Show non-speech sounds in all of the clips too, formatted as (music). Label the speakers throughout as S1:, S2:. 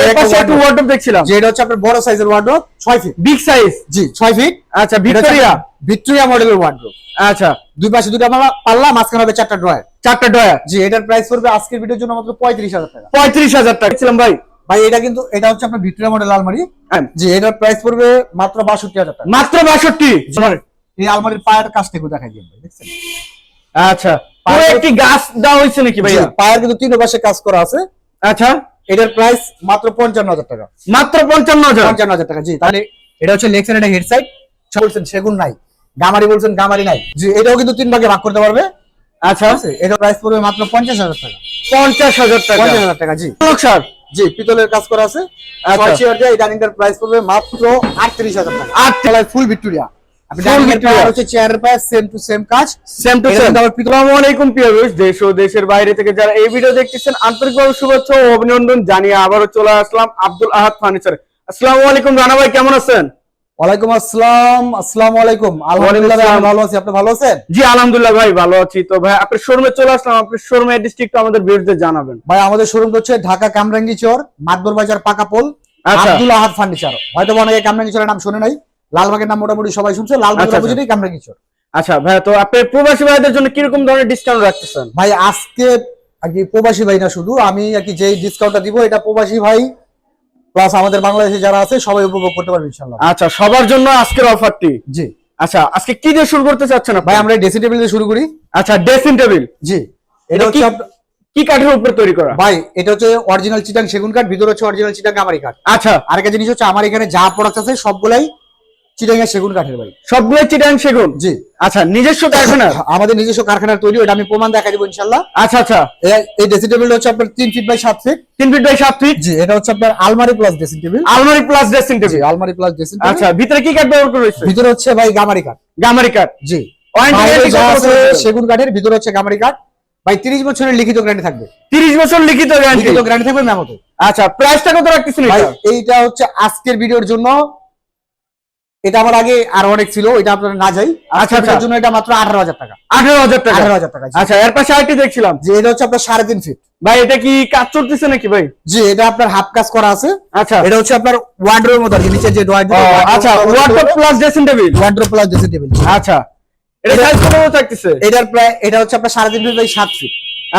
S1: এর পাশে একটু ওয়ার্ডরোব দেখছিলাম।
S2: যে হচ্ছে আপনার বড় সাইজের ওয়ার্ড্রোব ছয় ফিট
S1: বিগ সাইজ
S2: জি ছয় ফিট
S1: আচ্ছা ভিক্টোরিয়া
S2: ভিক্টোরিয়া মডেলের ওয়ার্ড্রোব
S1: আচ্ছা।
S2: দুই পাশে দুটো আমরা পাল্লা মাঝখানে হবে চারটা ড্রয়ার
S1: চারটা ডয়ার
S2: জি এটার প্রাইস পড়বে আজকের ভিডিওর জন্য মাত্র পঁয়ত্রিশ হাজার টাকা।
S1: পঁয়ত্রিশ হাজার টাকা। দেখছিলাম ভাই।
S2: ভাই এটা কিন্তু এটা হচ্ছে আপনার ভিক্টোরিয়া মডেল আলমারি।
S1: হ্যাঁ।
S2: জি এটার প্রাইস পড়বে মাত্র বাষট্টি হাজার টাকা।
S1: মাত্র বাষট্টি।
S2: এই আলমারির পায়ের কাজটা একটু দেখাই ভাই দেখছেন?
S1: আচ্ছা। পুরো একটি গাছ দেওয়া হয়েছে নাকি ভাইয়া?
S2: পায়ের কিন্তু তিন পাশে কাজ করা আছে।
S1: আচ্ছা।
S2: এটার প্রাইস মাত্র পঞ্চান্ন হাজার টাকা।
S1: মাত্র পঞ্চান্ন হাজার
S2: পঞ্চান্ন হাজার টাকা জি। তাহলে এটা হচ্ছে লেগ সাইড এটা হেড সাইড বলছেন সেগুন নাই। গামারি বলছেন গামারি নাই। জি এটাও কিন্তু তিন ভাগে ভাগ করতে পারবে।
S1: আচ্ছা।
S2: আছে? এটার প্রাইস পড়বে মাত্র পঞ্চাশ হাজার টাকা।
S1: পঞ্চাশ হাজার টাকা।
S2: পঞ্চাশ হাজার টাকা জি।
S1: নকশার
S2: জি পিতলের কাজ করা আছে।
S1: আচ্ছা।
S2: ছয় চেয়ার দিয়ে এই ডাইনিংটার প্রাইস পড়বে মাত্র আটত্রিশ হাজার টাকা।
S1: আট
S2: ফুল ভিক্টোরিয়া
S1: দেশের বাইরে থেকে যারা এই ভিডিও দেখতেছেন আন্তরিকভাবে শুভেচ্ছা ও অভিনন্দন জানিয়ে আবারও চলে আসলাম আব্দুল আহাদ ফার্নিচার আসসালামু আলাইকুম রানা ভাই কেমন আছেন?
S2: ওয়ালাইকুম আসসালাম আসসালামু আলাইকুম। আলহামদুলিল্লাহ আমি ভালো আছি। আপনি ভালো আছেন?
S1: জি আলহামদুলিল্লাহ ভাই ভালো আছি। তো ভাই আপনার শোরুমে চলে আসলাম। আপনার ডিস্ট্রিক্ট আমাদের ভিউয়ারদের জানাবেন।
S2: ভাই আমাদের শোরুম হচ্ছে ঢাকা কামরাঙ্গি চর মাতবর বাজার পাকাপোল
S1: আচ্ছা।
S2: আব্দুল আহাদ ফার্নিচার। হয়তো অনেকে কামরাঙ্গি চরের নাম শুনে নাই। লালবাগের নাম মোটামুটি সবাই শুনছে
S1: আচ্ছা,
S2: লালবাগের
S1: আচ্ছা।
S2: অপোজিটেই কামরাঙ্গি চর
S1: আচ্ছা ভাই তো আপনি প্রবাসী ভাইদের জন্য কীরকম ধরনের ডিসকাউন্ট রাখতেছেন?
S2: ভাই আজকে আর কি প্রবাসী ভাই না শুধু আমি আর কি যেই ডিসকাউন্টটা দিব এটা প্রবাসী ভাই প্লাস আমাদের বাংলাদেশে যারা আছে সবাই উপভোগ করতে পারবে ইনশাল্লাহ
S1: আচ্ছা সবার জন্য আজকের অফারটি
S2: জি।
S1: আচ্ছা আজকে কি দিয়ে শুরু করতে চাচ্ছেন
S2: ভাই আমরা ড্রেসিং টেবিল দিয়ে শুরু করি।
S1: আচ্ছা ড্রেসিং টেবিল
S2: জি। এটা হচ্ছে
S1: কি কি কাঠের উপরে তৈরি করা?
S2: ভাই এটা হচ্ছে অরিজিনাল চিটাং সেগুন কাঠ ভিতরে হচ্ছে অরিজিনাল চিটাং আমারি কাঠ।
S1: আচ্ছা।
S2: আর একটা জিনিস হচ্ছে আমার এখানে যা প্রোডাক্ট আছে সবগুলাই চিটাং এর সেগুন কাঠের ভাই
S1: সবগুলো চিটাং সেগুন?
S2: জি।
S1: আচ্ছা নিজস্ব কারখানা (coughs)
S2: আমাদের নিজস্ব কারখানার তৈরি ওটা আমি প্রমাণ দেখা দিব ইনশাল্লাহ
S1: আচ্ছা আচ্ছা।
S2: এই- ড্রেসিং টেবিল হচ্ছে আপনার তিন ফিট বাই সাত ফিট
S1: তিন ফিট বাই সাত ফিট
S2: জি এটা হচ্ছে আপনার আলমারি প্লাস ড্রেসিং টেবিল
S1: আলমারি প্লাস ড্রেসিং টেবিল
S2: আলমারি প্লাস ড্রেসিং
S1: আচ্ছা ভিতরে কি কাঠ ব্যবহার করা হয়েছে?
S2: ভিতরে হচ্ছে ভাই গামারি কাঠ।
S1: গামারি কাঠ?
S2: জি? সেগুন কাঠের ভিতরে হচ্ছে গামারি কাঠ। ভাই তিরিশ বছরের লিখিত গ্যারান্টি থাকবে।
S1: তিরিশ বছর লিখিত গ্যারান্টি
S2: লিখিত গ্যারান্টি থাকবে মেমোতে।
S1: আচ্ছা প্রাইসটা কত রাখতেছেন এটা?
S2: এইটা হচ্ছে আজকের ভিডিওর জন্য এটা আমার আগে আরও অনেক ছিল এটা আপনারা না যাই।
S1: আচ্ছা,
S2: আজকের
S1: আচ্ছা।
S2: জন্য এটা মাত্র আঠারো হাজার টাকা।
S1: আঠারো হাজার টাকা?
S2: আঠারো হাজার টাকা
S1: আচ্ছা এর পাশে আরেকটি দেখছিলাম।
S2: যে এটা হচ্ছে আপনার সাড়ে তিন ফিট
S1: ভাই এটা কি কাজ চলতেছে নাকি ভাই?
S2: জি এটা আপনার হাফ কাজ করা আছে।
S1: আচ্ছা।
S2: এটা হচ্ছে আপনার ওয়ার্ড্রোবের মতো আর কি নিচে যে
S1: আচ্ছা water plus dressing table
S2: wardrobe plus dressing table
S1: আচ্ছা। এটা সাইজ কত থাকতেছে?
S2: এটার প্রায় এটা হচ্ছে আপনার সাড়ে তিন ফিট বাই সাত ফিট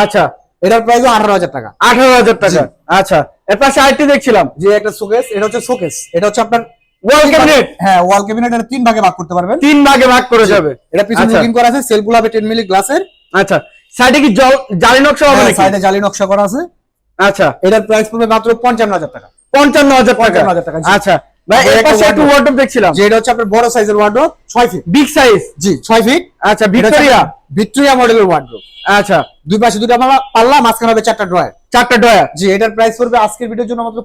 S1: আচ্ছা।
S2: এটার প্রাইস আঠারো হাজার টাকা।
S1: আঠারো হাজার টাকা। আচ্ছা। এর পাশে আরেকটি দেখছিলাম।
S2: যে একটা শোকেস এটা হচ্ছে শোকেস এটা হচ্ছে আপনার
S1: ওয়াল ক্যাবিনেট
S2: হ্যাঁ ওয়াল ক্যাবিনেট এটা তিন ভাগে ভাগ করতে পারবেন।
S1: তিন ভাগে ভাগ করে যাবে।
S2: এটা পিছনে
S1: আচ্ছা।
S2: লুকিং করা আছে সেলফগুলো হবে টেন মিলি গ্লাসের
S1: আচ্ছা। সাইডে কি জালি নকশা হবে নাকি?
S2: সাইডে জালি নকশা করা আছে।
S1: আচ্ছা।
S2: এটার প্রাইস পড়বে মাত্র পঞ্চান্ন হাজার টাকা।
S1: পঞ্চান্ন হাজার টাকা।
S2: 55,000 টাকা,
S1: আচ্ছা। ভাই
S2: তারপরে
S1: এর
S2: একটা
S1: পাশে একটু ওয়ার্ডরোব দেখছিলাম।
S2: যে এটা হচ্ছে আপনার বড় সাইজের ওয়ার্ড্রোব ফিট
S1: বিগ সাইজ
S2: জি ফিট
S1: আচ্ছা ভিক্টোরিয়া
S2: ভিক্টোরিয়া মডেলের ওয়ার্ড্রোব
S1: আচ্ছা।
S2: দুই পাশে দুটো আমরা পাল্লা মাঝখানে হবে চারটা ড্রয়ার
S1: চারটা ডয়া
S2: জি এটার প্রাইস পড়বে আজকের ভিডিওর জন্য মাত্র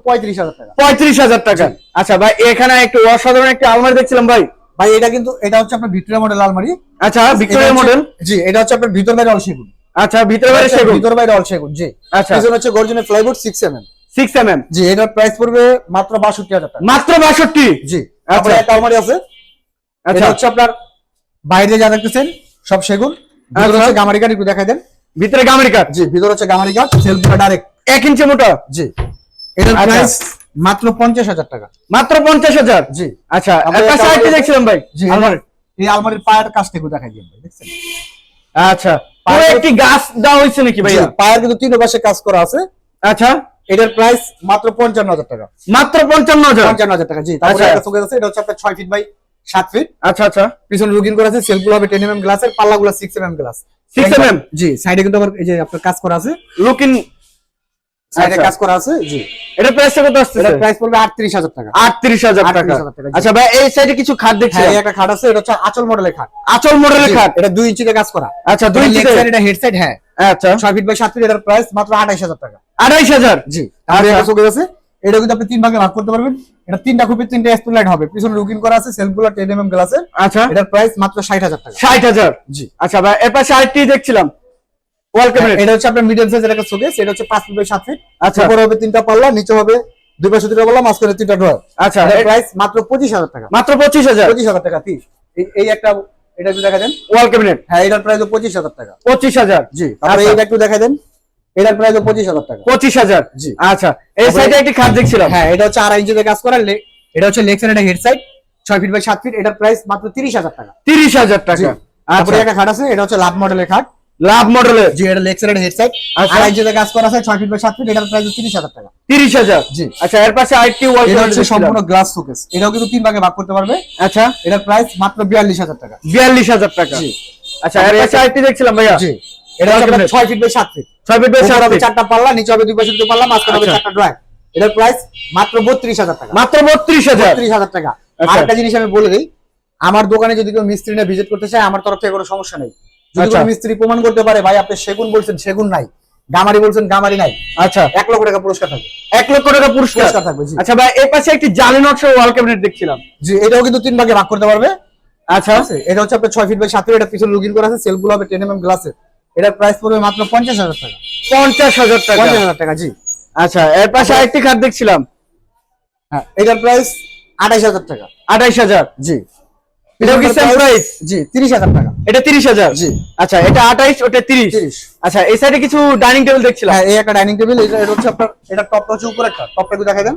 S2: টাকা।
S1: পঁয়ত্রিশ হাজার টাকা। আচ্ছা ভাই এখানে একটু অসাধারণ একটা আলমারি দেখছিলাম ভাই।
S2: ভাই এটা কিন্তু এটা হচ্ছে আপনার ভিক্টোরিয়া মডেল আলমারি।
S1: আচ্ছা ভিক্টোরিয়া মডেল
S2: জি এটা হচ্ছে আপনার ভিতর বাইরে অল সেগুন।
S1: আচ্ছা ভিতরে বাইরে সেগুন।
S2: ভিতর বাইরে অল সেগুন জি।
S1: আচ্ছা।
S2: হচ্ছে গর্জনের plyboard six M
S1: six M M
S2: জি এটার প্রাইস পড়বে মাত্র বাষট্টি হাজার টাকা।
S1: মাত্র বাষট্টি?
S2: জি
S1: আচ্ছা।
S2: একটা আলমারি আছে।
S1: আচ্ছা।
S2: হচ্ছে আপনার বাইরে যা দেখতেছেন সব সেগুন। ভিতরে
S1: আচ্ছা।
S2: হচ্ছে গামারি কাঠ একটু দেখাই দেন।
S1: ভিতরে গামারি কাঠ
S2: জি ভিতরে হচ্ছে গামারি কাঠ সেলফগুলো ডাইরেক্ট
S1: এক ইঞ্চি মোটা?
S2: জি এটার
S1: আচ্ছা।
S2: প্রাইস মাত্র পঞ্চাশ হাজার টাকা।
S1: মাত্র পঞ্চাশ হাজার?
S2: জি।
S1: আচ্ছা
S2: একটা
S1: আরেকটি দেখছিলাম ভাই
S2: জি
S1: আলমারি।
S2: এই আলমারির পায়ের কাজটা একটু দেখাই দিন ভাই দেখছেন?
S1: আচ্ছা। পুরো একটি গাছ দেওয়া হয়েছে নাকি ভাইয়া
S2: পায়ের কিন্তু তিন পাশে কাজ করা আছে।
S1: আচ্ছা।
S2: এটার প্রাইস মাত্র পঞ্চান্ন হাজার টাকা।
S1: মাত্র পঞ্চান্ন হাজার?
S2: পঞ্চান্ন হাজার টাকা জি। তারপরে
S1: আচ্ছা।
S2: একটা আছে এটা হচ্ছে আপনার ছয় ফিট বাই সাত ফিট
S1: আচ্ছা আচ্ছা।
S2: পিছনে রুগিন করা আছে সেলফুল হবে টেন এম এম গ্লাসের পাল্লাগুলো six M M glass
S1: 6 M
S2: জি সাইডে কিন্তু আবার এই যে আপনার কাজ করা আছে।
S1: লুকিং
S2: সাইডে
S1: আচ্ছা।
S2: কাজ করা আছে? জি।
S1: এটা প্রাইসটা কত আসছে
S2: এটার প্রাইস পড়বে আটত্রিশ হাজার টাকা।
S1: আটত্রিশ হাজার টাকা।
S2: 38,000 টাকা,
S1: আচ্ছা ভাই এই সাইডে কিছু খাট দেখছি
S2: হ্যাঁ একটা খাট আছে এটা হচ্ছে আচল মডেলের খাট।
S1: আচল মডেলের খাট?
S2: এটা দুই ইঞ্চিতে কাজ করা।
S1: আচ্ছা দুই
S2: লেগ
S1: ইঞ্চিতে
S2: এটা হেড সাইড হ্যাঁ।
S1: আচ্ছা।
S2: ছয় ফিট বাই সাত ফিট এটার প্রাইস মাত্র আঠাইশ হাজার টাকা।
S1: আড়াইশ হাজার?
S2: জি তারপরে
S1: আচ্ছা।
S2: একটা আছে। এটা কিন্তু আপনি তিন ভাগে ভাগ করতে পারবেন। এটা তিনটা খুপি তিনটা হবে। পিছনে রুকিং করা আছে সেলফগুলো গ্লাসের
S1: আচ্ছা।
S2: এটার প্রাইস মাত্র ষাট হাজার টাকা।
S1: ষাট হাজার?
S2: জি।
S1: আচ্ছা ভাই এর পাশে আরেকটি দেখছিলাম। ওয়াল ক্যাবিনেট
S2: এটা হচ্ছে আপনার মিডিয়াম সাইজের একটা শোকেস এটা হচ্ছে পাঁচ ফিট বাই সাত ফিট
S1: আচ্ছা।
S2: উপরে হবে তিনটা পাল্লা নিচে হবে দুই পাশে দুটো পাল্লা মাঝখানে তিনটা ড্রয়ার
S1: আচ্ছা
S2: প্রাইস মাত্র পঁচিশ হাজার টাকা।
S1: মাত্র পঁচিশ হাজার?
S2: পঁচিশ হাজার টাকা তিস এই- একটা এটা একটু দেখা দেন।
S1: ওয়াল ক্যাবিনেট
S2: হ্যাঁ এটার প্রাইস পঁচিশ হাজার টাকা।
S1: পঁচিশ হাজার।
S2: জি তারপরে
S1: আচ্ছা।
S2: এইটা একটু দেখা দেন। এটার প্রাইস পঁচিশ হাজার টাকা।
S1: পঁচিশ হাজার?
S2: জি।
S1: আচ্ছা এই সাইডে একটি খাট দেখছিলাম।
S2: হ্যাঁ এটা হচ্ছে আড়াই ইঞ্চিতে কাজ করা এটা হচ্ছে লেগ সাইড হেড সাইড ছয় ফিট বাই সাত ফিট এটার প্রাইস মাত্র তিরিশ হাজার টাকা।
S1: তিরিশ হাজার টাকা।
S2: তারপরে
S1: আচ্ছা।
S2: একটা খাট আছে এটা হচ্ছে লাভ মডেলের খাট।
S1: লাভ মডেলের।
S2: জি এটা লেগ সাইড হেড সাইড
S1: আচ্ছা।
S2: আড়াই কাজ করা আছে ছয় ফিট বাই সাত ফিট এটার প্রাইস তিরিশ হাজার টাকা।
S1: তিরিশ হাজার?
S2: জি।
S1: আচ্ছা এর পাশে আরেকটি ওয়াল
S2: এটা হচ্ছে সম্পূর্ণ গ্লাস শোকেস এটাও কিন্তু তিন ভাগে ভাগ করতে পারবে।
S1: আচ্ছা।
S2: এটার প্রাইস মাত্র বিয়াল্লিশ হাজার টাকা।
S1: বিয়াল্লিশ হাজার টাকা।
S2: জি।
S1: আচ্ছা এর পাশে আরেকটি দেখছিলাম ভাইয়া।
S2: জি। এটা হচ্ছে আপনার ছয় ফিট বাই সাত ফিট।
S1: ছয় ফিট বাই
S2: উপরে
S1: সাত
S2: হবে
S1: feet।
S2: চারটা পাল্লা নিচে হবে দুই পাশে দুটো পাল্লা মাঝখানে হবে
S1: আচ্ছা।
S2: চারটা ড্রয়ার এটার প্রাইস মাত্র বত্রিশ হাজার টাকা।
S1: মাত্র বত্রিশ হাজার।
S2: বত্রিশ হাজার টাকা।
S1: আচ্ছা।
S2: আরেকটা জিনিস আমি বলে দিই। আমার দোকানে যদি কেউ মিস্ত্রি না ভিজিট করতে চায় আমার তরফ থেকে কোনো সমস্যা নেই। যদি
S1: আচ্ছা।
S2: কোনো মিস্ত্রি প্রমাণ করতে পারে ভাই আপনি সেগুন বলছেন সেগুন নাই। গামারি বলছেন গামারি নাই।
S1: আচ্ছা।
S2: এক লক্ষ টাকা পুরস্কার থাকবে।
S1: এক লক্ষ টাকা পুরস্কার।
S2: থাকবে
S1: আচ্ছা ভাই এর পাশে একটি জালি নকশা ওয়াল ক্যাবিনেট দেখছিলাম।
S2: জি এটাও কিন্তু তিন ভাগে ভাগ করতে পারবে।
S1: আচ্ছা।
S2: এটা হচ্ছে আপনার ছয় ফিট বাই সাত ফিট এটা পিছনে লুকিং করা আছে সেলগুলো হবে টেন এম গ্লাসের এটার প্রাইস পড়বে মাত্র পঞ্চাশ হাজার টাকা।
S1: পঞ্চাশ হাজার টাকা।
S2: পঞ্চাশ হাজার টাকা জি।
S1: আচ্ছা এর পাশে আরেকটি খাট দেখছিলাম।
S2: হ্যাঁ এটার প্রাইস আঠাইশ হাজার টাকা।
S1: আঠাইশ হাজার।
S2: জি।
S1: এটাও কি সেম প্রাইস
S2: জি তিরিশ হাজার টাকা।
S1: এটা তিরিশ হাজার?
S2: জি।
S1: আচ্ছা এটা আঠাইশ ওটা তিরিশ।
S2: 30
S1: আচ্ছা এই সাইডে কিছু ডাইনিং টেবিল দেখছিলাম।
S2: হ্যাঁ এই একটা ডাইনিং টেবিল এটা এটা হচ্ছে আপনার এটা টপটা হচ্ছে উপরে একটা। টপটা একটু দেখাই দেন।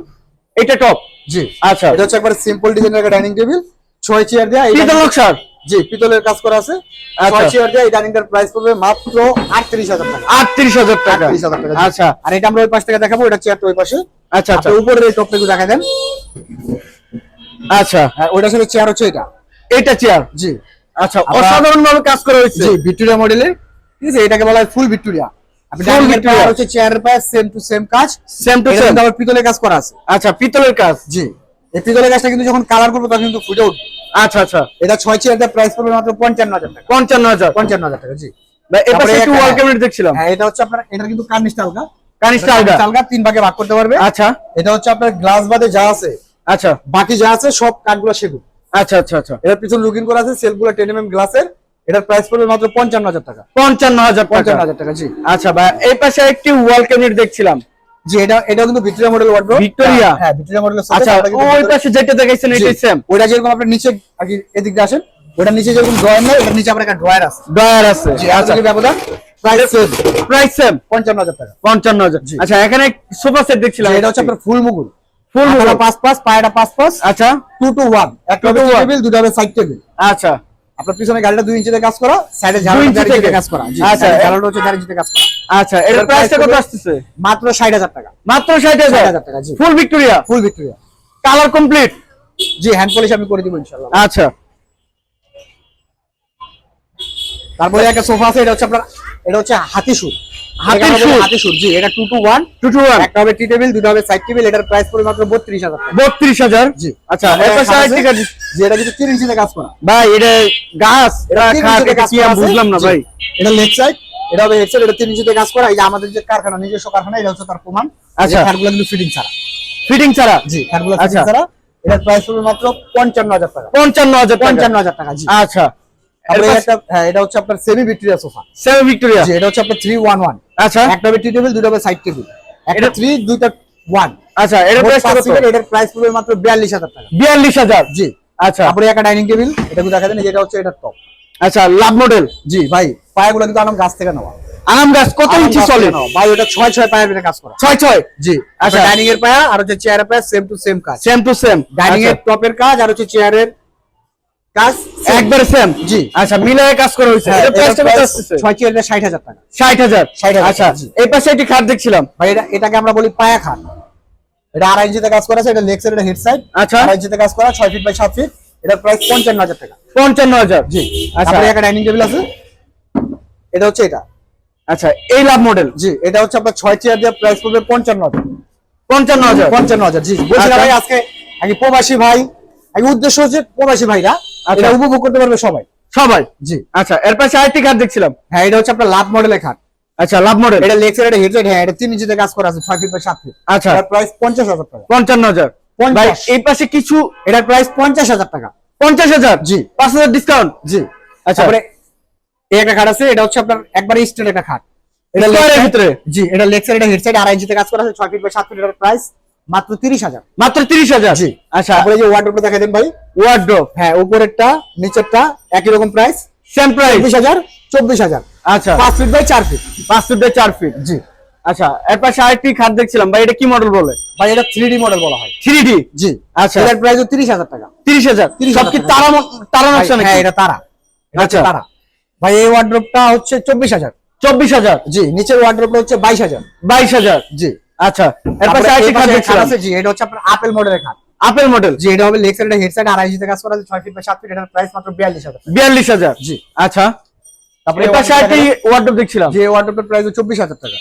S1: এটা টপ
S2: জি।
S1: আচ্ছা।
S2: এটা হচ্ছে একবার সিম্পল ডিজাইনের একটা ডাইনিং টেবিল ছয় চেয়ার দেওয়া এই
S1: পিতল
S2: dining- জি পিতলের কাজ করা আছে।
S1: আচ্ছা।
S2: ছয় চেয়ার দেওয়া এই ডাইনিংটার প্রাইস পড়বে মাত্র আটত্রিশ হাজার টাকা।
S1: আটত্রিশ হাজার টাকা।
S2: আটত্রিশ হাজার টাকা
S1: আচ্ছা।
S2: আর এটা আমরা ওই পাশ থেকে দেখাবো এটা চেয়ারটা ওই পাশে।
S1: আচ্ছা আচ্ছা।
S2: উপরের এই টপটা একটু দেখাই দেন।
S1: আচ্ছা।
S2: হ্যাঁ ওইটার সাথে চেয়ার হচ্ছে এটা।
S1: এটা চেয়ার
S2: জি।
S1: আচ্ছা অসাধারণ ভাবে কাজ করা হয়েছে।
S2: জি ভিক্টোরিয়া মডেলের ঠিক আছে এটাকে বলা হয় ফুল ভিক্টোরিয়া। হচ্ছে চেয়ারের পায়ে সেম টু সেম কাজ।
S1: সেম টু সেম
S2: আবার পিতলের কাজ করা আছে।
S1: আচ্ছা পিতলের কাজ।
S2: জি। এই পিতলের কাজটা কিন্তু যখন কালার করব তখন কিন্তু ফুটে উঠবে।
S1: আচ্ছা আচ্ছা।
S2: এটা ছয় প্রাইস পড়বে মাত্র পঞ্চান্ন হাজার টাকা।
S1: পঞ্চান্ন হাজার।
S2: পঞ্চান্ন হাজার টাকা জি।
S1: পাশে একটু
S2: একটা-
S1: ওয়াল ক্যাবিনেট দেখছিলাম।
S2: হ্যাঁ এটা হচ্ছে আপনার এটা কিন্তু কার্নিশটা
S1: আলগা
S2: তিন ভাগে ভাগ করতে পারবে।
S1: আচ্ছা।
S2: এটা হচ্ছে আপনার গ্লাস বাদে যা আছে।
S1: আচ্ছা।
S2: বাকি যা আছে সব কাঠগুলো সেগুন।
S1: আচ্ছা আচ্ছা আচ্ছা।
S2: পিছনে লুকিং করা আছে সেলগুলো টেন এম গ্লাসের এটার প্রাইস পড়বে মাত্র পঞ্চান্ন হাজার টাকা।
S1: পঞ্চান্ন হাজার
S2: পঞ্চান্ন হাজার টাকা জি।
S1: আচ্ছা ভাই এই পাশে একটি ওয়াল ক্যাবিনেট দেখছিলাম।
S2: জি এটা এটা কিন্তু ভিক্টোরিয়া মডেল ওয়ার্ড্রোব? হ্যাঁ ভিক্টোরিয়া মডেল
S1: আচ্ছা ওই পাশে যেটা দেখাইছেন এটাই সেম
S2: ওটা যেরকম নিচে আর কি এদিক দিয়ে আসেন। ওটার নিচে যেরকম ড্রয়ার নেই ওটার নিচে আপনার একটা ড্রয়ার আছে। জি
S1: আচ্ছা।
S2: আচ্ছা ব্যবধান? প্রাইস সেম
S1: প্রাইস সেম
S2: পঞ্চান্ন হাজার টাকা।
S1: পঞ্চান্ন হাজার। আচ্ছা এখানে সোফা সেট দেখছিলাম।
S2: এটা হচ্ছে আপনার ফুল মুগুল
S1: ফুল
S2: ফুল
S1: মুঘল।
S2: পাঁচ পাঁচ পায়রা পাঁচ পাঁচ।
S1: আচ্ছা।
S2: টু টু ওয়ান একটা হবে। টেবিল দুটো হবে সাইড টেবিল
S1: আচ্ছা।
S2: আপনার পিছনে গাড়িটা দুই ইঞ্চিতে কাজ করা সাইডে ঝাড়ু? ইঞ্চিতে কাজ করা।
S1: আচ্ছা,
S2: আচ্ছা হচ্ছে চার ইঞ্চিতে কাজ করা।
S1: আচ্ছা এর প্রাইসটা কত আসতেছে?
S2: মাত্র ষাট হাজার টাকা।
S1: মাত্র ষাট
S2: ষাট
S1: হাজার
S2: হাজার টাকা জি।
S1: Full Victoria
S2: full Victoria
S1: colour complete
S2: জি হ্যান্ড পলিশ আমি করে দিব ইনশাআল্লাহ।
S1: আচ্ছা।
S2: তারপরে একটা সোফা আছে এটা হচ্ছে আপনার এটা হচ্ছে হাতি সুর
S1: হাতির
S2: হাতির
S1: সুর?
S2: হাতি সুর জি এটা two two one
S1: two two one
S2: একটা হবে টি টেবিল দুটো হবে সাইড টেবিল এটার প্রাইস পড়বে মাত্র টাকা। জি।
S1: আচ্ছা
S2: আছে, এটা কিন্তু তিন ইঞ্চিতে কাজ করা।
S1: ভাই এটা গাছ। এটা
S2: তিন
S1: খাট
S2: ইঞ্চিতে
S1: এটা
S2: কাজ করা
S1: বুঝলাম না ভাই।
S2: এটা লেফট সাইড এটা হবে এটা তিন ইঞ্চিতে কাজ করা। এই যে আমাদের যে কারখানা নিজস্ব কারখানা এটা হচ্ছে তার প্রমাণ।
S1: আচ্ছা।
S2: খাটগুলো কিন্তু ফিটিং ছাড়া।
S1: ফিটিং ছাড়া?
S2: জি খাটগুলো
S1: আচ্ছা।
S2: ফিটিং ছাড়া। এটার প্রাইস পড়বে মাত্র পঞ্চান্ন হাজার টাকা।
S1: পঞ্চান্ন হাজার
S2: পঞ্চান্ন
S1: পঞ্চান্ন
S2: হাজার টাকা জি।
S1: আচ্ছা।
S2: এটা হচ্ছে আপনার semi Victoria sofa
S1: seven Victoria
S2: এটা হচ্ছে আপনার থ্রি ওয়ান ওয়ান
S1: আচ্ছা।
S2: একটা হবে টেবিল দুটো হবে সাইড টেবিল একটা
S1: এটা-
S2: দুইটা
S1: আচ্ছা এর প্রাইস কত?
S2: এটার প্রাইস পড়বে মাত্র বিয়াল্লিশ হাজার টাকা।
S1: বিয়াল্লিশ হাজার?
S2: জি।
S1: আচ্ছা।
S2: তারপরে একটা ডাইনিং টেবিল এটা কিন্তু দেখা দেন যেটা হচ্ছে এটা টপ
S1: আচ্ছা লাভ মডেল
S2: জি ভাই পায়াগুলো কিন্তু আনাম গাছ থেকে নেওয়া।
S1: আনাম গাছ কত ইঞ্চি চলে
S2: থেকে ভাই ওটা পায়ের ভিতরে কাজ করা।
S1: ছয় ছয়?
S2: জি।
S1: আচ্ছা।
S2: আচ্ছা ডাইনিং এর পায়া আর হচ্ছে চেয়ারের পায়া সেম টু সেম কাজ।
S1: সেম টু সেম
S2: ডাইনিং এর টপের কাজ আর হচ্ছে চেয়ারের কাজ।
S1: একবারে সেম
S2: জি।
S1: আচ্ছা মিলায় কাজ করা হয়েছে।
S2: হ্যাঁ,
S1: প্রাইসটা কত আসছে
S2: ছয় চেয়ারের ষাট হাজার টাকা।
S1: ষাট হাজার?
S2: 60,000
S1: আচ্ছা এই পাশে একটি খাট দেখছিলাম।
S2: ভাই এটা এটাকে আমরা বলি পায়া খাট এটা আড়াই ইঞ্চিতে কাজ করা আছে এটা লেগ সাইড এটা হেড সাইড
S1: আচ্ছা।
S2: আড়াই ইঞ্চিতে কাজ করা ফিট বাই ফিট এটার প্রাইস টাকা।
S1: পঞ্চান্ন হাজার।
S2: জি।
S1: আচ্ছা।
S2: তারপরে একটা ডাইনিং টেবিল আছে। এটা হচ্ছে এটা।
S1: আচ্ছা এই লাভ মডেল
S2: জি এটা হচ্ছে আপনার ছয় চেয়ার দিয়ে প্রাইস পড়বে পঞ্চান্ন হাজার।
S1: পঞ্চান্ন হাজার।
S2: পঞ্চান্ন হাজার জি। বলছি
S1: আচ্ছা।
S2: ভাই আজকে প্রবাসী ভাই। উদ্দেশ্য হচ্ছে প্রবাসী ভাইরা। এটা উপভোগ করতে পারবে সবাই।
S1: সবাই?
S2: জি।
S1: আচ্ছা এর পাশে আরেকটি খাট দেখছিলাম।
S2: হ্যাঁ এটা হচ্ছে আপনার লাভ মডেলের খাট।
S1: আচ্ছা লাভ মডেল।
S2: এটা সাইড এটা হেড সাইড হ্যাঁ এটা তিন ইঞ্চিতে কাজ করা আছে ছয় ফিট বাই সাত ফিট।
S1: আচ্ছা।
S2: এটার প্রাইস পঞ্চাশ হাজার টাকা।
S1: পঞ্চান্ন হাজার। ভাই এই পাশে কিছু
S2: এটার প্রাইস পঞ্চাশ হাজার টাকা।
S1: পঞ্চাশ হাজার?
S2: জি।
S1: পাঁচ হাজার ডিসকাউন্ট
S2: জি।
S1: আচ্ছা।
S2: এই একটা খাট আছে এটা হচ্ছে আপনার একবার স্টিল একটা খাট। এটা
S1: এর
S2: side-
S1: ভিতরে?
S2: জি এটা সাইড এটা হেড সাইড আড়াই ইঞ্চিতে কাজ করা আছে ছয় ফিট বাই সাত ফিট এটার প্রাইস মাত্র তিরিশ হাজার।
S1: মাত্র তিরিশ হাজার? আচ্ছা।
S2: তারপরে যে ওয়ার্ডরোবটা দেখা দেন ভাই।
S1: ওয়ার্ড্রোপ
S2: হ্যাঁ উপরেরটা নিচেরটা একই রকম প্রাইস
S1: সেম প্রাইস
S2: চব্বিশ হাজার চব্বিশ হাজার।
S1: আচ্ছা।
S2: পাঁচ ফিট বাই চার ফিট
S1: পাঁচ ফিট বাই চার ফিট
S2: জি।
S1: আচ্ছা এর পাশে আরেকটি খাট দেখছিলাম। ভাই এটা কি মডেল বলে?
S2: ভাই এটা থ্রি ডি মডেল বলা হয়।
S1: থ্রি ডি
S2: জি।
S1: আচ্ছা।
S2: এটার প্রাইস তিরিশ হাজার টাকা।
S1: তিরিশ হাজার?
S2: 30,000
S1: সব কি। তারা তারা নকশা নাকি?
S2: হ্যাঁ এটা তারা।
S1: আচ্ছা।
S2: তারা। ভাই এই ওয়ার্ড্রোপটা হচ্ছে চব্বিশ হাজার।
S1: চব্বিশ হাজার?
S2: জি নিচের ওয়ার্ড্রোপটা হচ্ছে বাইশ হাজার।
S1: বাইশ হাজার?
S2: জি।
S1: আচ্ছা এর পাশে আরেকটি খাট দেখছিলাম।
S2: আছে জি এটা হচ্ছে আপনার আপেল মডেলের খাট
S1: আপেল মডেল।
S2: জি এটা হবে লেগ সাইড হেড সাইড আড়াই কাজ করা আছে ছয় ফিট বা সাত ফিট এটার প্রাইস মাত্র বিয়াল্লিশ হাজার টাকা।
S1: বিয়াল্লিশ হাজার।
S2: জি।
S1: আচ্ছা।
S2: তারপরে
S1: এর পাশে আরেকটি ওয়ার্ডরোব দেখছিলাম।
S2: যে ওয়ার্ড্রোপের প্রাইস চব্বিশ হাজার টাকা।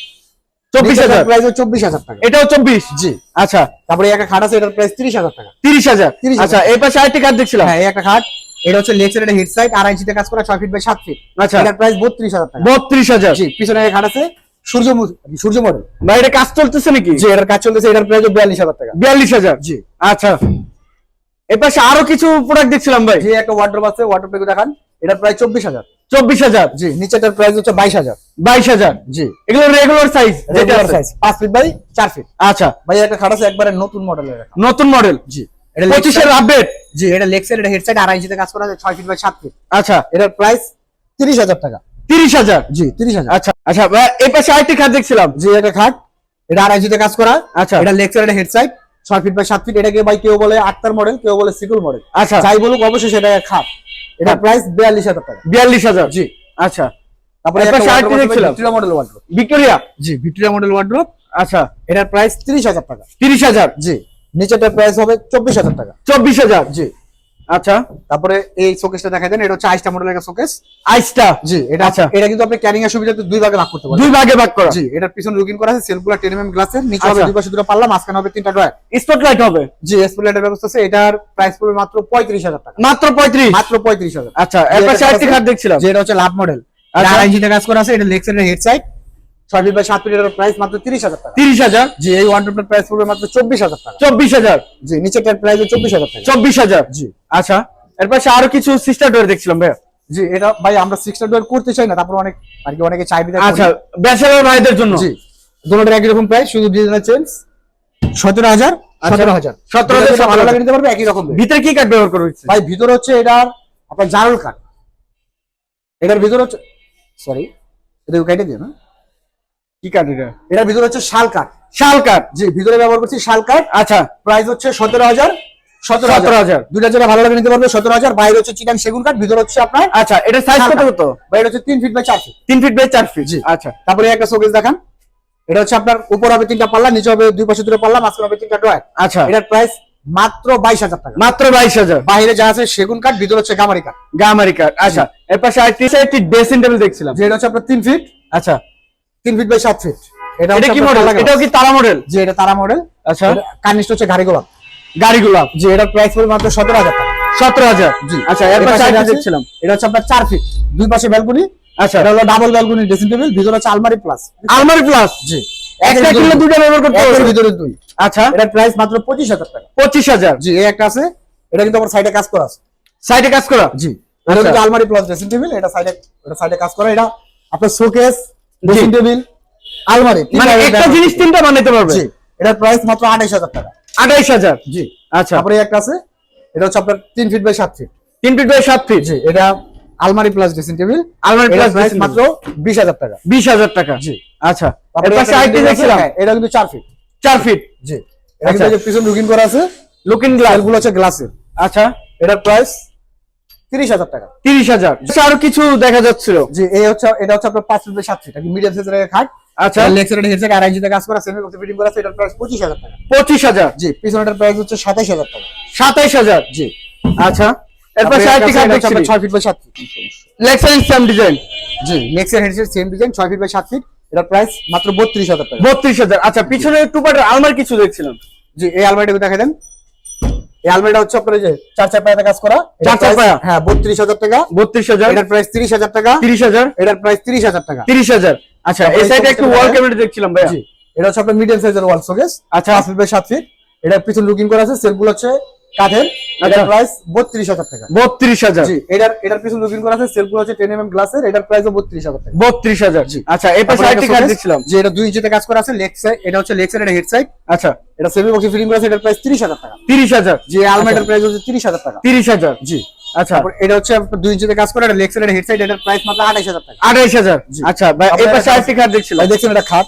S1: চব্বিশ হাজার।
S2: প্রাইস চব্বিশ হাজার টাকা।
S1: এটাও চব্বিশ?
S2: জি।
S1: আচ্ছা।
S2: তারপরে একটা খাট আছে এটার প্রাইস তিরিশ হাজার টাকা।
S1: তিরিশ হাজার।
S2: 30,000
S1: আচ্ছা এই পাশে আরেকটি খাট দেখছিলাম।
S2: হ্যাঁ এই একটা খাট এটা হচ্ছে লেগ সাইড হেড সাইড আড়াই ইঞ্চিতে কাজ করা ছয় ফিট বাই সাত ফিট।
S1: আচ্ছা।
S2: এটার প্রাইস বত্রিশ হাজার টাকা।
S1: বত্রিশ হাজার।
S2: জি পিছনে একটা খাট আছে সূর্য সূর্য মডেল
S1: ভাই এটা কাজ চলতেছে নাকি?
S2: জি এটার কাজ চলতেছে এটার প্রাইস বিয়াল্লিশ হাজার টাকা।
S1: বিয়াল্লিশ হাজার?
S2: জি।
S1: আচ্ছা। এই পাশে আরও কিছু প্রোডাক্ট দেখছিলাম ভাই।
S2: যে একটা ওয়ার্ড্রোপ আছে ওয়ার্ড্রোপটা দেখান। এটার প্রাইস চব্বিশ হাজার।
S1: চব্বিশ হাজার?
S2: জি নিচেটার প্রাইস হচ্ছে বাইশ হাজার।
S1: বাইশ হাজার?
S2: জি।
S1: এগুলো রেগুলার সাইজ
S2: রেগুলার সাইজ পাঁচ ফিট বাই চার ফিট
S1: আচ্ছা।
S2: ভাই একটা খাট আছে একবারে নতুন মডেলের
S1: নতুন মডেল
S2: জি। এটা
S1: পঁচিশের আপডেট
S2: জি এটা লেগ সাইড এটা হেড সাইড আড়াই ইঞ্চিতে কাজ করা আছে ছয় ফিট বাই সাত ফিট
S1: আচ্ছা।
S2: এটার প্রাইস তিরিশ হাজার টাকা।
S1: তিরিশ হাজার?
S2: জি তিরিশ হাজার।
S1: আচ্ছা আচ্ছা এই পাশে আরেকটি খাট দেখছিলাম।
S2: জি এটা খাট। এটা আড়াই কাজ করা।
S1: আচ্ছা।
S2: এটা সাইড এটা হেড সাইড ছয় ফিট বাই সাত ফিট। এটাকে ভাই কেউ বলে আক্তার মডেল কেউ বলে সিকুল মডেল
S1: আচ্ছা।
S2: যাই বলুক অবশ্যই সেটা খাট।
S1: খাট।
S2: প্রাইস বিয়াল্লিশ হাজার টাকা।
S1: বিয়াল্লিশ হাজার?
S2: জি।
S1: আচ্ছা।
S2: তারপরে ভিক্টোরিয়া মডেল ওয়ার্ড্রোপ
S1: ভিক্টোরিয়া
S2: জি ভিক্টোরিয়া মডেল ওয়ার্ড্রোপ
S1: আচ্ছা।
S2: এটার প্রাইস তিরিশ হাজার টাকা।
S1: তিরিশ হাজার?
S2: জি। নিচেটার প্রাইস হবে চব্বিশ হাজার টাকা।
S1: চব্বিশ হাজার?
S2: জি।
S1: আচ্ছা।
S2: তারপরে এই শোকেসটা দেখা দেন এটা হচ্ছে আইসটা মডেলের একটা শোকেস
S1: আইসটা
S2: জি এটা
S1: আচ্ছা।
S2: এটা কিন্তু আপনি ক্যারিং এর সুবিধাতে দুই ভাগে ভাগ করতে পারবেন
S1: দুই ভাগে ভাগ করা।
S2: জি এটার পিছনে লুকিং করা আছে সেলফগুলো টেন এমএম গ্লাসের নিচে হবে
S1: আচ্ছা।
S2: দুই পাশে দুটো পাল্লা মাঝখানে হবে তিনটা ড্রয়ার
S1: স্পটলাইট হবে?
S2: জি এসপ্লেটের ব্যবস্থা আছে এটার প্রাইস পড়বে মাত্র পঁয়ত্রিশ হাজার টাকা।
S1: মাত্র পঁয়ত্রিশ?
S2: মাত্র পঁয়ত্রিশ হাজার।
S1: আচ্ছা এর
S2: যে
S1: পাশে
S2: এটা আছে,
S1: খাট দেখছিলাম।
S2: যেটা হচ্ছে লাভ মডেল আর ইঞ্চিতে কাজ করা আছে এটা লেগ সাইডের হেড সাইড ছয় ফিট বাই সাত ফিট প্রাইস মাত্র তিরিশ হাজার টাকা।
S1: তিরিশ হাজার?
S2: জি এই ওয়ান প্রাইস পড়বে মাত্র চব্বিশ হাজার টাকা।
S1: চব্বিশ হাজার?
S2: জি নিচেটার প্রাইস চব্বিশ হাজার টাকা।
S1: চব্বিশ হাজার?
S2: জি।
S1: আচ্ছা এর পাশে আরও কিছু সিস্টার ডোর দেখছিলাম ভাইয়া।
S2: জি এটা ভাই আমরা সিক্সটা ডোর করতে চাই না তারপর অনেক আর কি অনেকে চাইবে
S1: আচ্ছা ব্যাচেলর ভাইদের জন্য?
S2: জি দুটোর একই রকম প্রাইস শুধু ডিজাইনের চেঞ্জ সতেরো হাজার সতেরো হাজার।
S1: 17,000
S2: যেটা ভালো লাগে নিতে পারবে একই রকম
S1: ভিতরে কি কাঠ ব্যবহার করা হচ্ছে
S2: ভাই ভিতরে হচ্ছে এটার আপনার জারুল কাঠ এটার ভিতরে হচ্ছে সরি এটা কেটে দিও না।
S1: কি কাঠ এটা?
S2: এটার ভিতরে হচ্ছে শাল কাঠ
S1: শাল কাঠ
S2: জি ভিতরে ব্যবহার করছি শাল কাঠ
S1: আচ্ছা।
S2: প্রাইস হচ্ছে সতেরো হাজার সতেরো হাজার।
S1: হাজার।
S2: দুটা যেটা ভালো লাগে নিতে পারবে সতেরো হাজার। বাইরে হচ্ছে চিকান সেগুন কাঠ ভিতরে হচ্ছে আপনার
S1: আচ্ছা এটা সাইজ কত কত
S2: বাইরে হচ্ছে তিন ফিট বাই চার ফিট
S1: তিন ফিট বাই চার ফিট
S2: জি।
S1: আচ্ছা।
S2: তারপরে একটা শোকেস দেখান। এটা হচ্ছে আপনার উপর হবে তিনটা পাল্লা নিচে হবে দুই পাশে দুটো পাল্লা মাঝখানে হবে তিনটা ড্রয়ার।
S1: আচ্ছা।
S2: এটার প্রাইস মাত্র বাইশ হাজার টাকা।
S1: মাত্র বাইশ হাজার।
S2: বাইরে যা আছে সেগুন কাঠ ভিতরে হচ্ছে গামারি কাঠ
S1: গামারি কাঠ আচ্ছা। এর পাশে আরেকটি একটি ড্রেসিং টেবিল দেখছিলাম।
S2: এটা হচ্ছে আপনার তিন ফিট
S1: আচ্ছা।
S2: তিন ফিট বাই সাত ফিট এটা
S1: কি মডেল এটাও কি তারা মডেল
S2: যে এটা তারা মডেল
S1: আচ্ছা।
S2: কার্নিস্ট হচ্ছে গাড়ি গোলাপ।
S1: গাড়িগুলো
S2: যে এটার প্রাইস পড়বে মাত্র সতেরো হাজার টাকা।
S1: সতেরো হাজার।
S2: জি।
S1: আচ্ছা এর পাশে দেখছিলাম।
S2: এটা হচ্ছে আপনার চার ফিট দুই পাশে ব্যালকনি
S1: আচ্ছা।
S2: এটা হলো ডাবল ব্যালকনি ড্রেসিং টেবিল ভিতরে হচ্ছে আলমারি প্লাস
S1: আলমারি প্লাস
S2: জি।
S1: একটা কিনলে দুটো ব্যবহার করতে পারবে
S2: ভিতরে দুই।
S1: আচ্ছা।
S2: এটার প্রাইস মাত্র পঁচিশ হাজার টাকা।
S1: পঁচিশ হাজার।
S2: জি এই একটা আছে এটা কিন্তু আমার সাইডে কাজ করা আছে।
S1: সাইডে কাজ করা?
S2: জি। এটা
S1: আচ্ছা।
S2: কিন্তু আলমারি প্লাস ড্রেসিং টেবিল এটা সাইডে এটা সাইডে কাজ করা। এটা আপনার শোকেস ড্রেসিং টেবিল আলমারি
S1: মানে একটা জিনিস তিনটা বানাইতে পারবে?
S2: জি এটার প্রাইস মাত্র আঠাইশ হাজার টাকা।
S1: আঠাইশ হাজার?
S2: জি।
S1: আচ্ছা।
S2: তারপরে একটা আছে এটা হচ্ছে আপনার তিন ফিট বাই সাত ফিট
S1: তিন ফিট বাই সাত ফিট
S2: জি এটা আলমারি প্লাস ড্রেসিং টেবিল
S1: আলমারি প্লাস
S2: প্রাইস মাত্র বিশ হাজার টাকা।
S1: বিশ হাজার টাকা?
S2: জি।
S1: আচ্ছা। এর পাশে
S2: আছে,
S1: দেখছিলাম।
S2: এটা কিন্তু চার ফিট
S1: চার ফিট
S2: জি। এটা কিন্তু
S1: আচ্ছা।
S2: যে পিছন লুকিং করা আছে
S1: লুকিং গ্লাস
S2: এগুলো হচ্ছে গ্লাসের
S1: আচ্ছা।
S2: এটার প্রাইস তিরিশ হাজার টাকা।
S1: তিরিশ হাজার। আরও কিছু দেখা যাচ্ছিল?
S2: জি এই হচ্ছে এটা হচ্ছে আপনার পাঁচ ফিট সাত ফিট মিডিয়াম সাইজের খাট।
S1: আচ্ছা।
S2: লেগ সাইড হেড ইঞ্চিতে কাজ করা সেমি বক্সে ফিটিং করা এটার প্রাইস পঁচিশ হাজার টাকা।
S1: পঁচিশ হাজার।
S2: জি পিছনেটার প্রাইস হচ্ছে সাতাইশ হাজার টাকা।
S1: সাতাইশ হাজার।
S2: জি।
S1: আচ্ছা খাট
S2: ছয় ফিট বাই সাত ফিট
S1: লেক্সাইন সেম ডিজাইন
S2: জি সেম ডিজাইন ছয় ফিট বাই সাত ফিট এটার প্রাইস মাত্র বত্রিশ হাজার টাকা।
S1: বত্রিশ হাজার। আচ্ছা পিছনে টু পার্টের আলমার কিছু দেখছিলাম।
S2: জি এই আলমারিটা দেখা দেন। এই আলমারিটা হচ্ছে আপনার যে চার চার পায়াতে কাজ করা।
S1: চার চার পায়া?
S2: হ্যাঁ বত্রিশ হাজার টাকা।
S1: বত্রিশ হাজার।
S2: এটার প্রাইস তিরিশ হাজার টাকা।
S1: তিরিশ হাজার।
S2: এটার প্রাইস তিরিশ হাজার টাকা।
S1: তিরিশ হাজার। আচ্ছা এই সাইডে একটু ওয়াল ক্যাবিনেট দেখছিলাম
S2: ভাই এটা হচ্ছে আপনার মিডিয়াম সাইজের ওয়াল শোকেস
S1: আচ্ছা।
S2: পাঁচ ফিট বাই সাত ফিট এটা পিছন লুকিং করা আছে সেলগুলো হচ্ছে কাঠের এটার। প্রাইস টাকা।
S1: বত্রিশ হাজার।
S2: জি এটার এটার পিছন লুকিং করা আছে সেলগুলো হচ্ছে টেন এমএম গ্লাসের এটার প্রাইসও বত্রিশ হাজার টাকা।
S1: বত্রিশ হাজার। আচ্ছা এই পাশে আরেকটি
S2: একটা
S1: দেখছিলাম
S2: যে এটা দুই ইঞ্চিতে কাজ করা আছে লেগ সাইড এটা হচ্ছে লেগ সাইড এটা হেড সাইড
S1: আচ্ছা।
S2: এটা সেমি বক্সে ফিটিং করা আছে এটার প্রাইস তিরিশ হাজার টাকা। আলমারিটার প্রাইস হচ্ছে জি।
S1: আচ্ছা।
S2: এটা হচ্ছে দুই ইঞ্চিতে কাজ করা এটা লেগ সাইড হেড সাইড এটার প্রাইস মাত্র টাকা।
S1: আঠাইশ হাজার।
S2: জি।
S1: আচ্ছা ভাই এই পাশে আরেকটি খাট দেখছিলাম
S2: দেখছেন এটা খাট?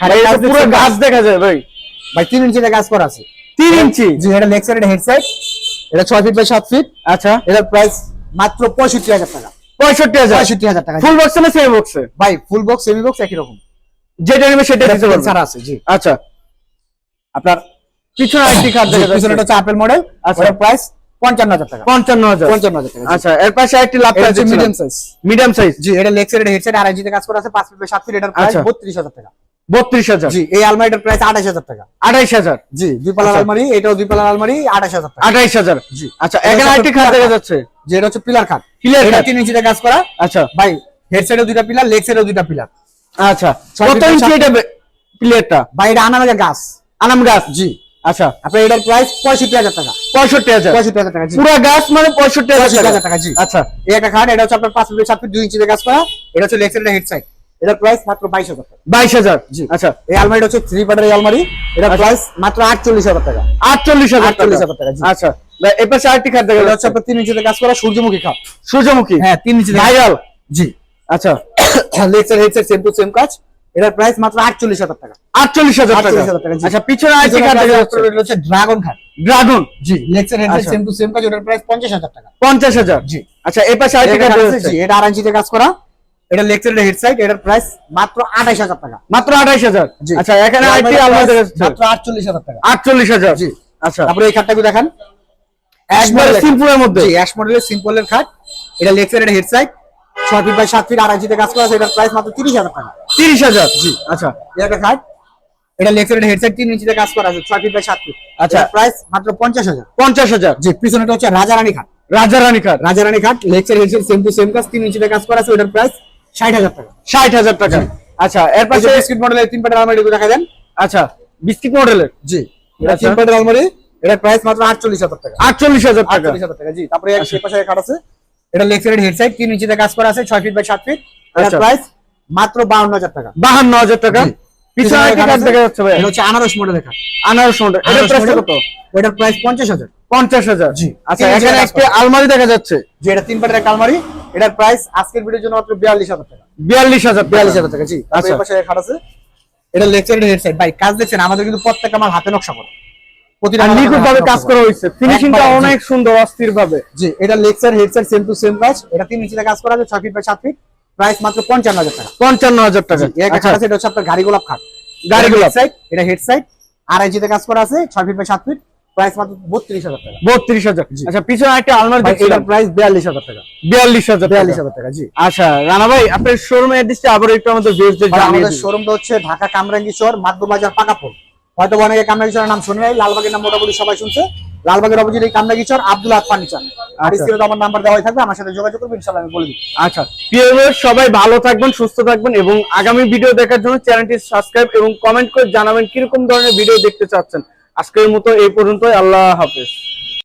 S2: খাটের
S1: পুরো গাছ দেখা যায় ভাই।
S2: ভাই তিন ইঞ্চিতে কাজ করা আছে।
S1: তিন ইঞ্চি।
S2: জি এটা লেগ সাইড হেড সাইড এটা ছয় ফিট বাই সাত ফিট
S1: আচ্ছা।
S2: এটার প্রাইস মাত্র পঁয়ষট্টি হাজার টাকা।
S1: পঁয়ষট্টি হাজার?
S2: পঁয়ষট্টি হাজার টাকা।
S1: ফুল বক্সে না সেমি বক্সে
S2: ভাই ফুল বক্স সেমি বক্স একই রকম।
S1: যেটা নেবে সেটা দিতে পারবেন
S2: আছে জি।
S1: আচ্ছা। আপনার পিছনে আরেকটি খাট দেখা
S2: পিছনে
S1: যাচ্ছে
S2: হচ্ছে আপেল মডেল
S1: আচ্ছা।
S2: ওটার প্রাইস পঞ্চান্ন হাজার টাকা।
S1: পঞ্চান্ন হাজার।
S2: পঞ্চান্ন হাজার টাকা
S1: আচ্ছা এর পাশে আরেকটি লাভ
S2: হচ্ছে মিডিয়াম সাইজ
S1: মিডিয়াম সাইজ
S2: জি এটা লেগ সাইড হেড সাইড আর ইঞ্চিতে কাজ করা আছে পাঁচ ফিট বাই সাত ফিট এটার প্রাইস
S1: আচ্ছা।
S2: বত্রিশ হাজার টাকা।
S1: বত্রিশ হাজার।
S2: জি এই আলমারিটার প্রাইস আঠাশ হাজার টাকা।
S1: আঠাইশ হাজার।
S2: জি দুই
S1: আচ্ছা।
S2: আলমারি এটাও দুই আলমারি আঠাশ হাজার টাকা।
S1: আঠাইশ হাজার।
S2: জি।
S1: আচ্ছা এখানে আরেকটি খাট দেখা যাচ্ছে।
S2: যে এটা হচ্ছে পিলার খাট এটা
S1: খাট।
S2: তিন ইঞ্চিতে কাজ করা।
S1: আচ্ছা।
S2: ভাই হেড সাইডেও দুইটা পিলার লেগ সাইডেও দুইটা পিলার
S1: আচ্ছা। কত ইঞ্চি এটা প্লেটটা
S2: ভাই এটা আনামের গাছ।
S1: আনাম গাছ?
S2: জি।
S1: আচ্ছা।
S2: আপনার এটার প্রাইস পঁয়ষট্টি হাজার টাকা।
S1: পঁয়ষট্টি হাজার।
S2: পঁয়ষট্টি হাজার টাকা
S1: পুরা গাছ মানে পঁয়ষট্টি হাজার
S2: টাকা। জি।
S1: আচ্ছা।
S2: এই একটা খাট এটা হচ্ছে আপনার পাঁচ ফিট সাত ফিট দুই ইঞ্চিতে কাজ করা। এটা হচ্ছে লেগ সাইড হেড সাইড এটার প্রাইস মাত্র বাইশ হাজার টাকা।
S1: বাইশ হাজার?
S2: জি।
S1: আচ্ছা।
S2: এই আলমারিটা হচ্ছে থ্রি পার্টের এই আলমারি এটার প্রাইস মাত্র আটচল্লিশ হাজার টাকা।
S1: আটচল্লিশ হাজার
S2: আটচল্লিশ হাজার টাকা,
S1: আচ্ছা। এর পাশে আরেকটি খাট দেখা যাচ্ছে।
S2: আপনার তিন ইঞ্চিতে কাজ করা সূর্যমুখী খাট।
S1: সূর্যমুখী?
S2: হ্যাঁ তিন ইঞ্চিতে
S1: ভাইরাল?
S2: জি।
S1: আচ্ছা।
S2: Leg side same to same কাজ। এটার প্রাইস মাত্র আটচল্লিশ হাজার টাকা।
S1: আটচল্লিশ হাজার টাকা।
S2: 48,000 টাকা, জি।
S1: আচ্ছা পিছনে আরেকটি খাট দেখা যাচ্ছে।
S2: হচ্ছে ড্রাগন খাট।
S1: ড্রাগন
S2: জি। লেগ সাইড হেড সাইড
S1: আচ্ছা।
S2: সেম টু সেম কাজ প্রাইস পঞ্চাশ হাজার টাকা।
S1: পঞ্চাশ হাজার।
S2: জি।
S1: আচ্ছা এর পাশে আরেকটি খাট
S2: এটা আর ইঞ্চিতে কাজ করা। এটা সাইড হেড সাইড এটার প্রাইস মাত্র আঠাশ হাজার টাকা।
S1: মাত্র আঠাইশ হাজার?
S2: জি।
S1: আচ্ছা এখানে
S2: আলমারিটার
S1: আলমারি
S2: মাত্র আটচল্লিশ হাজার টাকা।
S1: আটচল্লিশ হাজার?
S2: জি।
S1: আচ্ছা।
S2: তারপরে এই খাটটাকে দেখান। অ্যাশ মডেলের
S1: সিম্পলের মধ্যে?
S2: জি অ্যাশ মডেলের সিম্পলের খাট। এটা সাইড হেড সাইড ছয় ফিট বাই সাত ফিট আর ইঞ্চিতে কাজ করা আছে। এটার প্রাইস মাত্র তিরিশ হাজার টাকা।
S1: তিরিশ হাজার? জি। আচ্ছা
S2: এই একটা খাট। এটা সাইড হেড সাইড তিন ইঞ্চিতে কাজ করা আছে। ছয় ফিট বাই সাত ফিট
S1: আচ্ছা।
S2: প্রাইস মাত্র পঞ্চাশ হাজার।
S1: পঞ্চাশ হাজার?
S2: জি পিছনেটা হচ্ছে রাজারানী খাট।
S1: রাজা রানী খাট।
S2: রাজারানী খাট lecture head side same to same কাজ তিন ইঞ্চিতে কাজ করা আছে। ওটার প্রাইস ষাট হাজার টাকা।
S1: ষাট হাজার টাকা। আচ্ছা এর
S2: পাশে বিস্কিট মডেলের তিন পাটের আলমারি দেখা দেন।
S1: আচ্ছা বিস্কিট মডেলের
S2: জি। এটা
S1: আচ্ছা।
S2: তিন পাটের আলমারি এটা প্রাইস মাত্র আটচল্লিশ হাজার টাকা।
S1: আটচল্লিশ হাজার টাকা।
S2: আটচল্লিশ হাজার টাকা জি। তারপরে এক পাশে এক আছে। এটা লেগ সাইড হেড সাইড তিন ইঞ্চিতে কাজ করা আছে ছয় ফিট বাই সাত ফিট
S1: আচ্ছা।
S2: প্রাইস মাত্র বাউন্ন হাজার টাকা।
S1: বাহান্ন হাজার টাকা। পিছনে আরেকটি খাট দেখা যাচ্ছে। ভাই।
S2: এটা হচ্ছে আনারস মডেলের খাট
S1: আনারস মডেল এটার প্রাইস কত?
S2: ওটার প্রাইস পঞ্চাশ হাজার।
S1: পঞ্চাশ হাজার।
S2: জি।
S1: আচ্ছা এখানে
S2: হাজার
S1: আলমারি দেখা যাচ্ছে।
S2: যে এটা তিন পাটের একটা আলমারি। এটার প্রাইস আজকের ভিডিওর জন্য মাত্র বিয়াল্লিশ হাজার টাকা।
S1: বিয়াল্লিশ হাজার
S2: বিয়াল্লিশ হাজার টাকা জি।
S1: আচ্ছা।
S2: পাশে খাট আছে। এটা লেগ হেড সাইড ভাই কাজ দেখছেন আমাদের কিন্তু প্রত্যেকটা আমার হাতে নকশা করা। প্রতিটা
S1: নিখুঁত ভাবে কাজ করা হয়েছে। ফিনিশিংটা অনেক সুন্দর অস্থির ভাবে
S2: জি এটা side head side same to same কাজ এটা ইঞ্চিতে কাজ করা আছে ফিট বাই ফিট প্রাইস মাত্র পঞ্চান্ন হাজার টাকা।
S1: পঞ্চান্ন হাজার টাকা। আচ্ছা,
S2: এটা হচ্ছে আপনার গাড়ি গোলাপ খাট।
S1: গাড়ি গোলাপ।
S2: সাইড এটা হেড সাইড আর ইঞ্চিতে কাজ করা আছে ছয় ফিট বাই সাত ফিট প্রাইস মাত্র বত্রিশ হাজার টাকা।
S1: বত্রিশ হাজার। আচ্ছা পিছনে একটা আলমারি
S2: এটার প্রাইস বিয়াল্লিশ হাজার টাকা।
S1: বিয়াল্লিশ হাজার
S2: বিয়াল্লিশ হাজার টাকা জি।
S1: আচ্ছা রানা ভাই আপনার শোরুমের অ্যাড্রেসটা আবার একটু আমাদের
S2: আমাদের শোরুমটা হচ্ছে ঢাকা কামরাঙ্গি চর মাদ্দবাজার পাকাপুর। হয়তো অনেকে কামরাঙ্গি নাম শুনে নাই লালবাগের নাম মোটামুটি সবাই শুনছে। লালবাগের অপোজিট এই কামনাগিচর চর আব্দুল আহ ফার্নিচার আর
S1: আচ্ছা।
S2: স্ক্রিনে আমার নাম্বার দেওয়া থাকবে আমার সাথে যোগাযোগ করবেন ইনশাআল্লাহ আমি বলে দিই
S1: আচ্ছা। প্রিয় সবাই ভালো থাকবেন সুস্থ থাকবেন এবং আগামী ভিডিও দেখার জন্য চ্যানেলটি সাবস্ক্রাইব এবং কমেন্ট করে জানাবেন কীরকম ধরনের ভিডিও দেখতে চাচ্ছেন। আজকের মতো এই পর্যন্ত আল্লাহ হাফেজ।